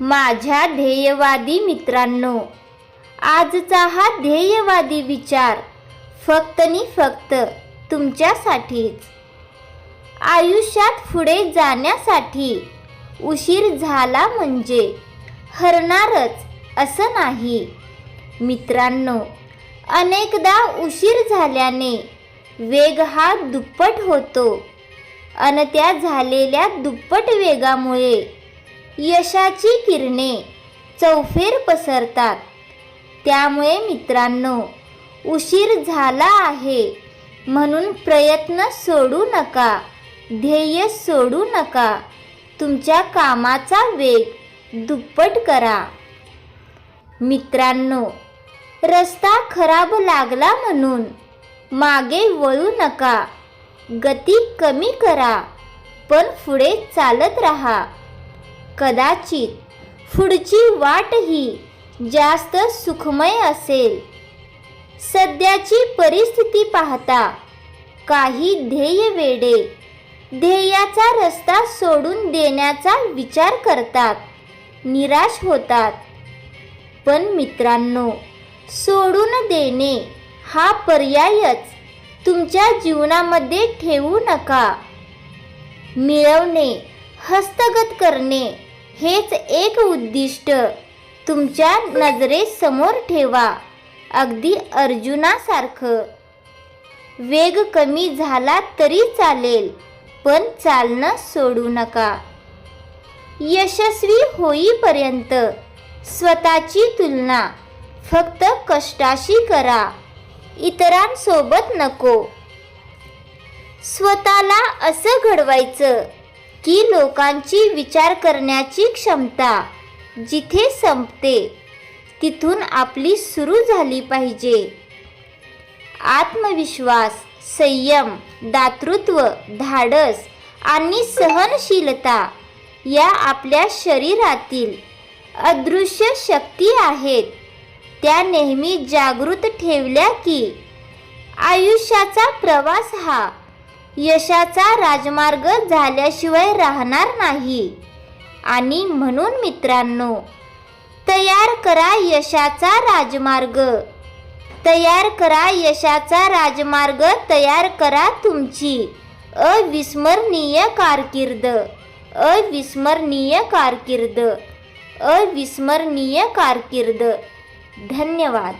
माझ्या ध्येयवादी मित्रांनो आजचा हा ध्येयवादी विचार फक्त नि फक्त तुमच्यासाठीच. आयुष्यात पुढे जाण्यासाठी उशीर झाला म्हणजे हरणारच असं नाही. मित्रांनो अनेकदा उशीर झाल्याने वेग हा दुप्पट होतो. अन त्या झालेल्या दुप्पट वेगामुळे यशाची किरणे चौफेर पसरतात. त्यामुळे मित्रांनो उशीर झाला आहे. म्हणून प्रयत्न सोडू नका. ध्येय सोडू नका. तुमच्या कामाचा वेग दुप्पट करा. मित्रांनो रस्ता खराब लागला म्हणून मागे वळू नका. गती कमी करा पण पुढे चालत राहा. कदाचित पुढची वाट ही जास्त सुखमय असेल. सध्याची परिस्थिती पाहता काही ध्येय वेडे ध्येयाचा रस्ता सोडून देण्याचा विचार करतात निराश होतात. पण मित्रांनो सोडून देणे हा पर्यायच तुमच्या जीवनामध्ये ठेवू नका. मिळवणे हस्तगत करणे हेच एक उद्दिष्ट. तुमच्या नजरेसमोर ठेवा. अगदी अर्जुनासारखं. वेग कमी झाला तरी चालेल पण चालणं सोडू नका. यशस्वी होईपर्यंत स्वतःची तुलना फक्त कष्टाशी करा. इतरांसोबत नको. स्वतःला असं घडवायचं की लोकांची विचार करण्याची क्षमता जिथे संपते तिथून आपली सुरू झाली पाहिजे. आत्मविश्वास संयम दातृत्व धाडस आणि सहनशीलता या आपल्या शरीरातील अदृश्य शक्ती आहेत. त्या नेहमी जागृत ठेवल्या की आयुष्याचा प्रवास हा यशाचा राजमार्ग झाल्याशिवाय राहणार नाही. आणि म्हणून मित्रांनो तयार करा यशाचा राजमार्ग. तयार करा यशाचा राजमार्ग तयार करा तुमची. अविस्मरणीय कारकीर्द. अविस्मरणीय कारकीर्द. अविस्मरणीय कारकीर्द. धन्यवाद.